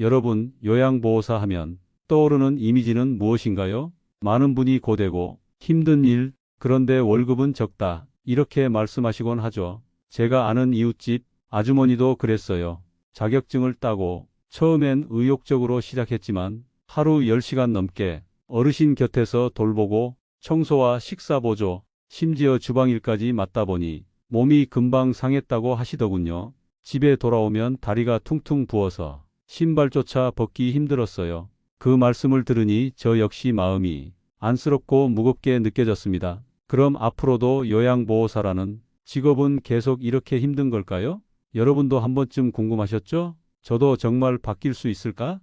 여러분, 요양보호사 하면 떠오르는 이미지는 무엇인가요? 많은 분이 고되고 힘든 일, 그런데 월급은 적다. 이렇게 말씀하시곤 하죠. 제가 아는 이웃집 아주머니도 그랬어요. 자격증을 따고 처음엔 의욕적으로 시작했지만 하루 10시간 넘게 어르신 곁에서 돌보고 청소와 식사 보조, 심지어 주방일까지 맡다 보니 몸이 금방 상했다고 하시더군요. 집에 돌아오면 다리가 퉁퉁 부어서 신발조차 벗기 힘들었어요. 그 말씀을 들으니 저 역시 마음이 안쓰럽고 무겁게 느껴졌습니다. 그럼 앞으로도 요양보호사라는 직업은 계속 이렇게 힘든 걸까요? 여러분도 한 번쯤 궁금하셨죠? 저도 정말 바뀔 수 있을까?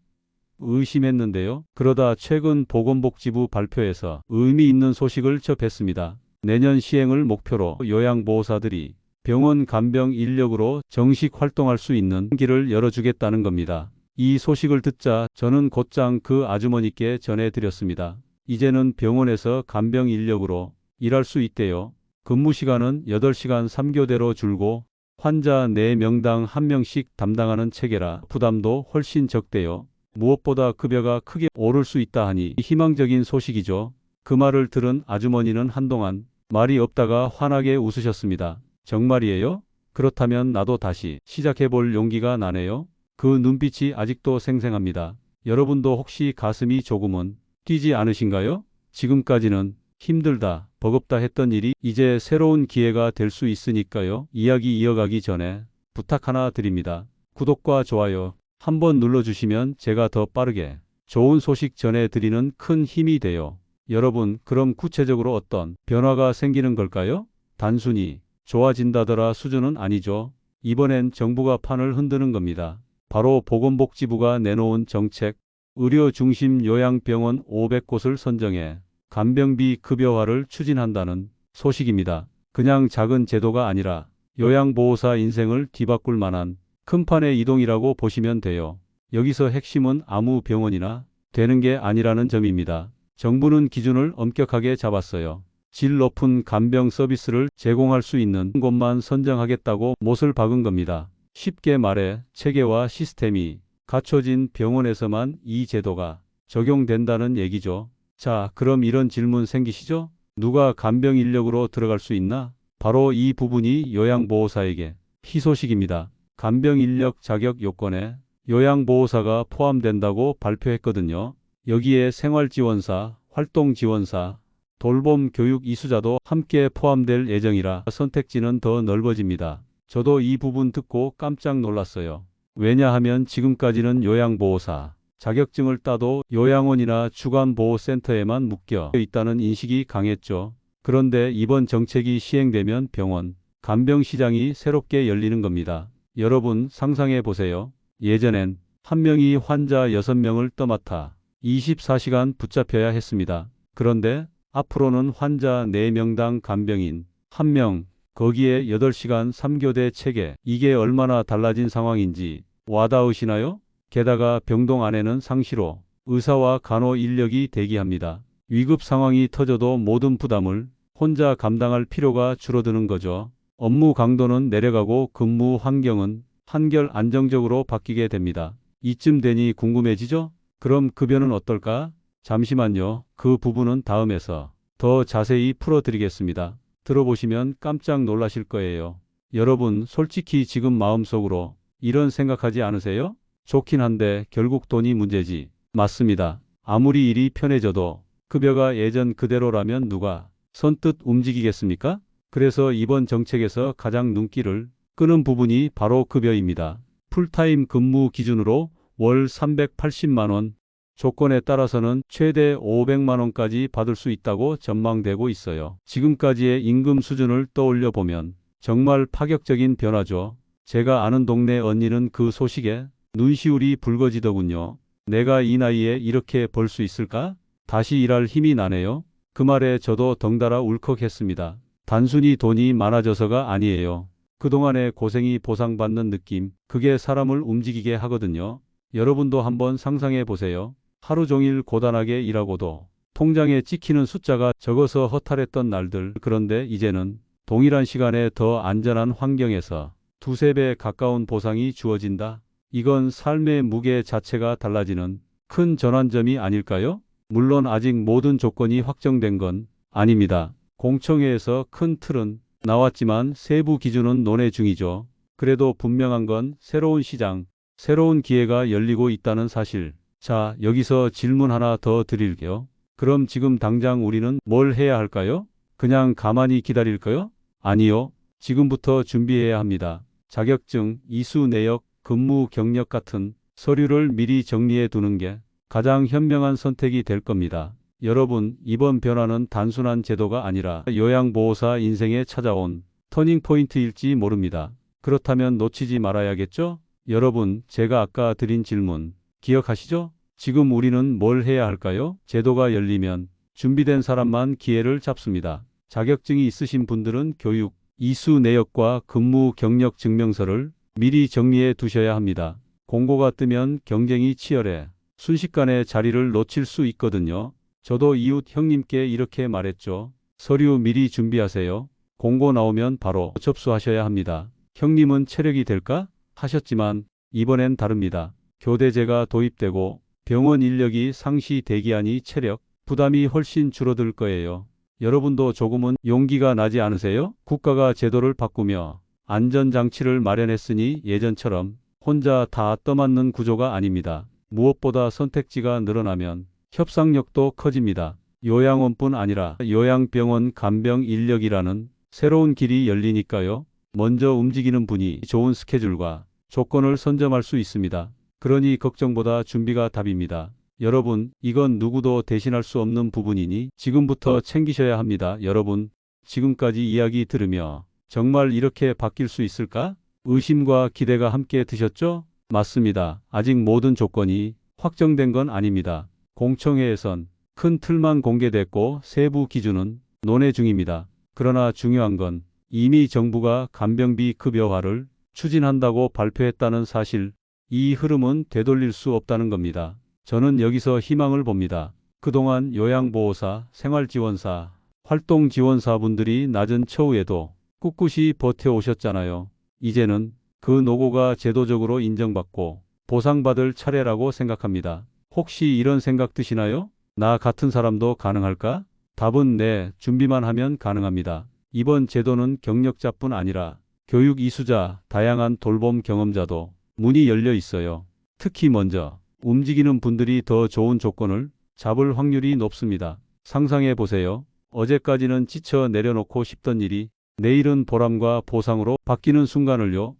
의심했는데요. 그러다 최근 보건복지부 발표에서 의미 있는 소식을 접했습니다. 내년 시행을 목표로 요양보호사들이 병원 간병 인력으로 정식 활동할 수 있는 길을 열어주겠다는 겁니다. 이 소식을 듣자 저는 곧장 그 아주머니께 전해드렸습니다. 이제는 병원에서 간병 인력으로 일할 수 있대요. 근무 시간은 8시간 3교대로 줄고 환자 4명당 1명씩 담당하는 체계라 부담도 훨씬 적대요. 무엇보다 급여가 크게 오를 수 있다 하니 희망적인 소식이죠. 그 말을 들은 아주머니는 한동안 말이 없다가 환하게 웃으셨습니다. 정말이에요? 그렇다면 나도 다시 시작해볼 용기가 나네요. 그 눈빛이 아직도 생생합니다. 여러분도 혹시 가슴이 조금은 뛰지 않으신가요? 지금까지는 힘들다, 버겁다 했던 일이 이제 새로운 기회가 될 수 있으니까요. 이야기 이어가기 전에 부탁 하나 드립니다. 구독과 좋아요 한번 눌러주시면 제가 더 빠르게 좋은 소식 전해드리는 큰 힘이 돼요. 여러분, 그럼 구체적으로 어떤 변화가 생기는 걸까요? 단순히 좋아진다더라 수준은 아니죠. 이번엔 정부가 판을 흔드는 겁니다. 바로 보건복지부가 내놓은 정책, 의료 중심 요양병원 500곳을 선정해 간병비 급여화를 추진한다는 소식입니다. 그냥 작은 제도가 아니라 요양보호사 인생을 뒤바꿀 만한 큰 판의 이동이라고 보시면 돼요. 여기서 핵심은 아무 병원이나 되는 게 아니라는 점입니다. 정부는 기준을 엄격하게 잡았어요. 질 높은 간병 서비스를 제공할 수 있는 곳만 선정하겠다고 못을 박은 겁니다. 쉽게 말해 체계와 시스템이 갖춰진 병원에서만 이 제도가 적용된다는 얘기죠. 자, 그럼 이런 질문 생기시죠? 누가 간병 인력으로 들어갈 수 있나? 바로 이 부분이 요양보호사에게 희소식입니다. 간병 인력 자격 요건에 요양보호사가 포함된다고 발표했거든요. 여기에 생활지원사, 활동지원사, 돌봄 교육 이수자도 함께 포함될 예정이라 선택지는 더 넓어집니다. 저도 이 부분 듣고 깜짝 놀랐어요. 왜냐하면 지금까지는 요양보호사 자격증을 따도 요양원이나 주간보호센터에만 묶여 있다는 인식이 강했죠. 그런데 이번 정책이 시행되면 병원, 간병 시장이 새롭게 열리는 겁니다. 여러분 상상해 보세요. 예전엔 한 명이 환자 6명을 떠맡아 24시간 붙잡혀야 했습니다. 그런데 앞으로는 환자 4명당 간병인 1명, 거기에 8시간 3교대 체계. 이게 얼마나 달라진 상황인지 와닿으시나요? 게다가 병동 안에는 상시로 의사와 간호 인력이 대기합니다. 위급 상황이 터져도 모든 부담을 혼자 감당할 필요가 줄어드는 거죠. 업무 강도는 내려가고 근무 환경은 한결 안정적으로 바뀌게 됩니다. 이쯤 되니 궁금해지죠? 그럼 급여는 어떨까? 잠시만요. 그 부분은 다음에서 더 자세히 풀어드리겠습니다. 들어보시면 깜짝 놀라실 거예요. 여러분, 솔직히 지금 마음속으로 이런 생각하지 않으세요? 좋긴 한데 결국 돈이 문제지. 맞습니다. 아무리 일이 편해져도 급여가 예전 그대로라면 누가 선뜻 움직이겠습니까? 그래서 이번 정책에서 가장 눈길을 끄는 부분이 바로 급여입니다. 풀타임 근무 기준으로 월 380만원, 조건에 따라서는 최대 500만원까지 받을 수 있다고 전망되고 있어요. 지금까지의 임금 수준을 떠올려 보면 정말 파격적인 변화죠. 제가 아는 동네 언니는 그 소식에 눈시울이 붉어지더군요. 내가 이 나이에 이렇게 벌 수 있을까? 다시 일할 힘이 나네요. 그 말에 저도 덩달아 울컥했습니다. 단순히 돈이 많아져서가 아니에요. 그동안의 고생이 보상받는 느낌, 그게 사람을 움직이게 하거든요. 여러분도 한번 상상해 보세요. 하루 종일 고단하게 일하고도 통장에 찍히는 숫자가 적어서 허탈했던 날들. 그런데 이제는 동일한 시간에 더 안전한 환경에서 두세 배 가까운 보상이 주어진다. 이건 삶의 무게 자체가 달라지는 큰 전환점이 아닐까요? 물론 아직 모든 조건이 확정된 건 아닙니다. 공청회에서 큰 틀은 나왔지만 세부 기준은 논의 중이죠. 그래도 분명한 건 새로운 시장, 새로운 기회가 열리고 있다는 사실. 자, 여기서 질문 하나 더 드릴게요. 그럼 지금 당장 우리는 뭘 해야 할까요? 그냥 가만히 기다릴까요? 아니요. 지금부터 준비해야 합니다. 자격증, 이수 내역, 근무 경력 같은 서류를 미리 정리해 두는 게 가장 현명한 선택이 될 겁니다. 여러분, 이번 변화는 단순한 제도가 아니라 요양보호사 인생에 찾아온 터닝포인트일지 모릅니다. 그렇다면 놓치지 말아야겠죠? 여러분, 제가 아까 드린 질문 기억하시죠? 지금 우리는 뭘 해야 할까요? 제도가 열리면 준비된 사람만 기회를 잡습니다. 자격증이 있으신 분들은 교육, 이수 내역과 근무 경력 증명서를 미리 정리해 두셔야 합니다. 공고가 뜨면 경쟁이 치열해 순식간에 자리를 놓칠 수 있거든요. 저도 이웃 형님께 이렇게 말했죠. 서류 미리 준비하세요. 공고 나오면 바로 접수하셔야 합니다. 형님은 체력이 될까? 하셨지만 이번엔 다릅니다. 교대제가 도입되고 병원 인력이 상시 대기하니 체력, 부담이 훨씬 줄어들 거예요. 여러분도 조금은 용기가 나지 않으세요? 국가가 제도를 바꾸며 안전장치를 마련했으니 예전처럼 혼자 다 떠맡는 구조가 아닙니다. 무엇보다 선택지가 늘어나면 협상력도 커집니다. 요양원뿐 아니라 요양병원 간병 인력이라는 새로운 길이 열리니까요. 먼저 움직이는 분이 좋은 스케줄과 조건을 선점할 수 있습니다. 그러니 걱정보다 준비가 답입니다. 여러분, 이건 누구도 대신할 수 없는 부분이니 지금부터 챙기셔야 합니다. 여러분, 지금까지 이야기 들으며 정말 이렇게 바뀔 수 있을까? 의심과 기대가 함께 드셨죠? 맞습니다. 아직 모든 조건이 확정된 건 아닙니다. 공청회에선 큰 틀만 공개됐고 세부 기준은 논의 중입니다. 그러나 중요한 건 이미 정부가 간병비 급여화를 추진한다고 발표했다는 사실, 이 흐름은 되돌릴 수 없다는 겁니다. 저는 여기서 희망을 봅니다. 그동안 요양보호사, 생활지원사, 활동지원사분들이 낮은 처우에도 꿋꿋이 버텨오셨잖아요. 이제는 그 노고가 제도적으로 인정받고 보상받을 차례라고 생각합니다. 혹시 이런 생각 드시나요? 나 같은 사람도 가능할까? 답은 네, 준비만 하면 가능합니다. 이번 제도는 경력자뿐 아니라 교육 이수자, 다양한 돌봄 경험자도 문이 열려 있어요. 특히 먼저 움직이는 분들이 더 좋은 조건을 잡을 확률이 높습니다. 상상해 보세요. 어제까지는 지쳐 내려놓고 싶던 일이 내일은 보람과 보상으로 바뀌는 순간을요.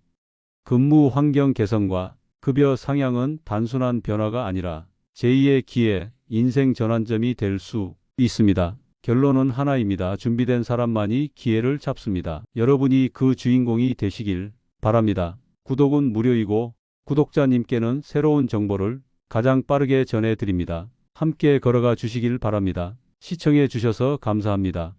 근무 환경 개선과 급여 상향은 단순한 변화가 아니라 제2의 기회, 인생 전환점이 될 수 있습니다. 결론은 하나입니다. 준비된 사람만이 기회를 잡습니다. 여러분이 그 주인공이 되시길 바랍니다. 구독은 무료이고 구독자님께는 새로운 정보를 가장 빠르게 전해드립니다. 함께 걸어가 주시길 바랍니다. 시청해 주셔서 감사합니다.